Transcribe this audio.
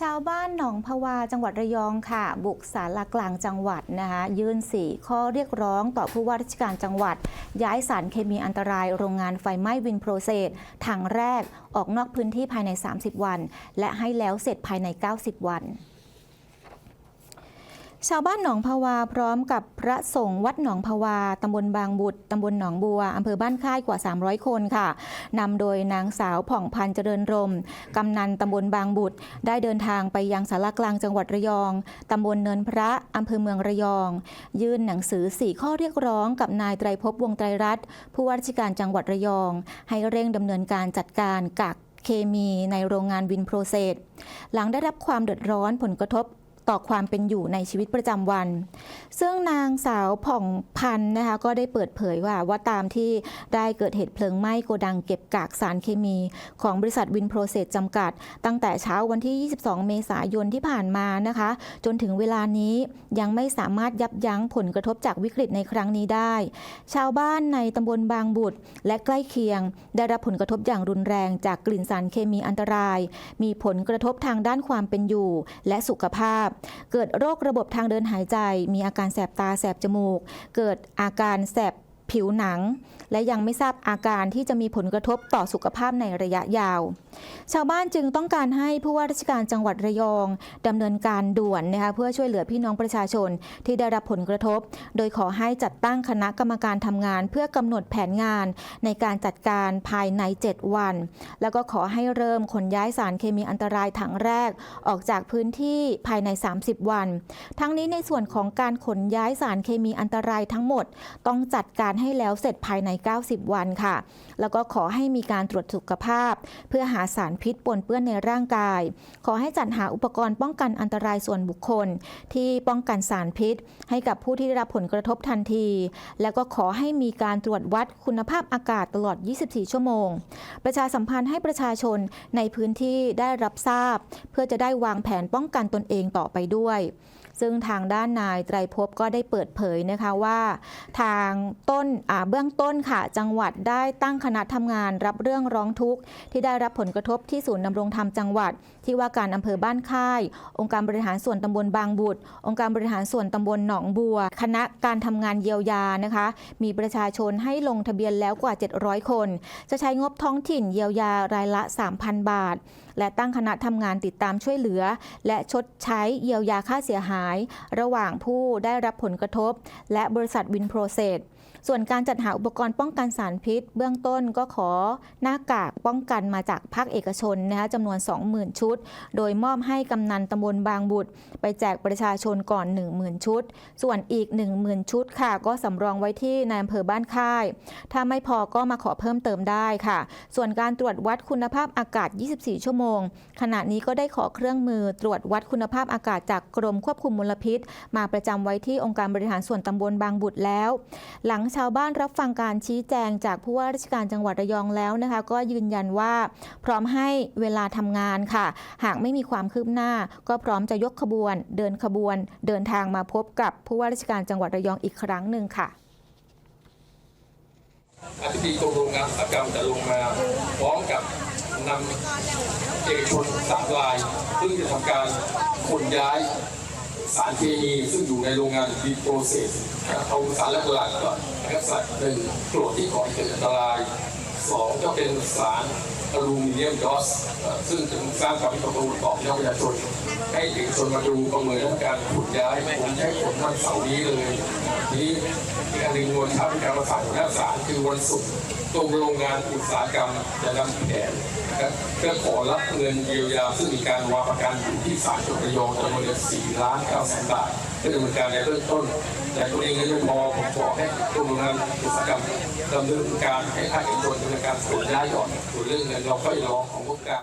ชาวบ้านหนองพวาจังหวัดระยองค่ะ บุกศาลากลางจังหวัดนะคะยื่นสี่ข้อเรียกร้องต่อผู้ว่าราชการจังหวัด ย้ายสารเคมีอันตรายโรงงานไฟไหม้วินโปรเซสทางแรกออกนอกพื้นที่ภายใน 30 วัน และให้แล้วเสร็จภายใน 90 วัน ชาวบ้านหนองพวาพร้อมกับพระสงฆ์วัดหนองพวาตำบลบางบุตรตำบลหนองบัวอำเภอบ้านค่ายกว่า 300 คนค่ะนำโดยนางสาวผ่องพันธ์เจริญรมกำนันตำบลบางบุตร ได้เดินทางไปยังสารกลางจังหวัดระยองตำบลเนินพระอำเภอเมืองระยอง ยื่นหนังสือ 4 ข้อเรียกร้องกับนายไตรภพวงไตรรัตน์ผู้ว่าราชการจังหวัดระยอง ให้เร่งดำเนินการจัดการกักเคมีในโรงงานวินโปรเซสหลังได้รับความเดือดร้อนผลกระทบ ต่อความเป็นอยู่ในชีวิตประจำวัน ซึ่งนางสาวผ่องพันธ์นะคะก็ได้เปิดเผยว่าว่าตามที่ได้เกิดเหตุเพลิงไหม้โกดังเก็บกากสารเคมี ของบริษัทวินโปรเซสจำกัด ตั้งแต่เช้าวันที่ 22 เมษายนที่ผ่านมานะคะ จนถึงเวลานี้ยังไม่สามารถยับยั้งผลกระทบจากวิกฤตในครั้งนี้ได้ ชาวบ้านในตำบลบางบุตร และใกล้เคียง ได้รับผลกระทบอย่างรุนแรงจากกลิ่นสารเคมีอันตราย มีผลกระทบทางด้านความเป็นอยู่ และสุขภาพเกิดโรคระบบทางเดินหายใจ มีอาการแสบตาแสบจมูก เกิดอาการแสบ ผิวหนัง และยังไม่ทราบอาการที่จะมีผลกระทบต่อสุขภาพในระยะยาว ชาวบ้านจึงต้องการให้ผู้ว่าราชการจังหวัดระยองดำเนินการด่วนนะคะเพื่อช่วยเหลือพี่น้องประชาชนที่ได้รับผลกระทบ โดยขอให้จัดตั้งคณะกรรมการทำงาน เพื่อกำหนดแผนงานในการจัดการภายใน 7 วัน แล้วก็ขอให้เริ่มขนย้ายสารเคมีอันตรายถังแรก ออกจากพื้นที่ภายใน 30 วัน ทั้งนี้ในส่วนของการขนย้ายสารเคมีอันตรายทั้งหมด ต้องจัดการให้แล้วเสร็จภายใน 90 วันค่ะ แล้วก็ขอให้มีการตรวจสุขภาพ เพื่อหาสารพิษปนเปื้อนในร่างกาย ขอให้จัดหาอุปกรณ์ป้องกันอันตรายส่วนบุคคล ที่ป้องกันสารพิษ ให้กับผู้ที่ได้รับผลกระทบทันที แล้วก็ขอให้มีการตรวจวัดคุณภาพอากาศตลอด 24 ชั่วโมง ประชาสัมพันธ์ให้ประชาชนในพื้นที่ได้รับทราบ เพื่อจะได้วางแผนป้องกันตนเองต่อไปด้วย ซึ่งทางด้านนายไตรภพก็ได้เปิดเผยนะคะว่า ทางต้นเบื้องต้นค่ะ จังหวัดได้ตั้งคณะทำงานรับเรื่องร้องทุกข์ที่ได้รับผลกระทบที่ศูนย์ดำรงธรรมจังหวัด ที่ว่าการอำเภอบ้านค่าย องค์การบริหารส่วนตำบลบางบุตร องค์การบริหารส่วนตำบลหนองบัว คณะการทำงานเยียวยานะคะ มีประชาชนให้ลงทะเบียนแล้วกว่า 700 คน จะใช้งบท้องถิ่นเยียวยารายละ 3,000 บาทและตั้งคณะทำงานติดตามช่วยเหลือ และชดใช้เยียวยาค่าเสียหาย ระหว่างผู้ได้รับผลกระทบ และบริษัทวินโปรเซส ส่วนการจัดหาอุปกรณ์ป้องกันสารพิษ เบื้องต้นก็ขอหน้ากากป้องกันมาจากภาคเอกชนนะคะจำนวน 20,000 ชุด โดยมอบให้กำนันตำบลบางบุตร ไปแจกประชาชนก่อน 10,000 ชุด ส่วนอีก 10,000 ชุดค่ะ ก็สำรองไว้ที่ในอำเภอบ้านค่าย ถ้าไม่พอก็มาขอเพิ่มเติมได้ค่ะ ส่วนการตรวจวัดคุณภาพอากาศ 24 ชั่วโมง ขณะนี้ก็ได้ขอเครื่องมือตรวจวัดคุณภาพอากาศจากกรมควบคุมมลพิษ มาประจำไว้ที่องค์การบริหารส่วนตำบลบางบุตรแล้วหลังชาวบ้านรับฟังการชี้แจงจากผู้ว่าราชการจังหวัดระยองแล้วนะคะ ก็ยืนยันว่าพร้อมให้เวลาทำงานค่ะ หากไม่มีความคืบหน้า ก็พร้อมจะยกขบวน เดินขบวน เดินทางมาพบกับผู้ว่าราชการจังหวัดระยองอีกครั้งหนึ่งค่ะอธิบดีกรมโรงงานอุตสาหกรรมจะลงมาพร้อมกับนำเอกชนสามราย ซึ่งจะทำการขนย้าย สารเคมีซึ่งอยู่ในโรงงานดีโปรเซสเอาสารหลักๆก่อนนะครับสารหนึ่งกรดที่ก่อให้เกิดอันตรายสองก็เป็นสารอลูมิเนียมดอสซึ่งจะสร้างความวิตกกังวลต่อพี่น้องประชาชนให้เอกชนมาดูประเมินเรื่องการขนย้ายผมให้ผลวันเสาร์นี้เลย นี้กอันหนึ่งวนท้าเป็นการประสานหัวหน้าศาลคือวันศุกร์ ตรงโรงงานอุตสาหกรรมจะนำแผนนะครับเพื่อขอรับเงินเยียวยาซึ่งมีการวางประกันอยู่ที่ศาลจังหวัดระยองจำนวน4ล้าน9แสนบาทเพื่อดำเนินการในเบื้องต้น แต่ตัวเองเงินไม่พอผมขอให้กรมโรงงานอุตสาหกรรมดำเนินการให้ภาคเอกชนดำเนินการขนย้ายย่อนส่วนเรื่องเงินเราค่อยรอของพวกการ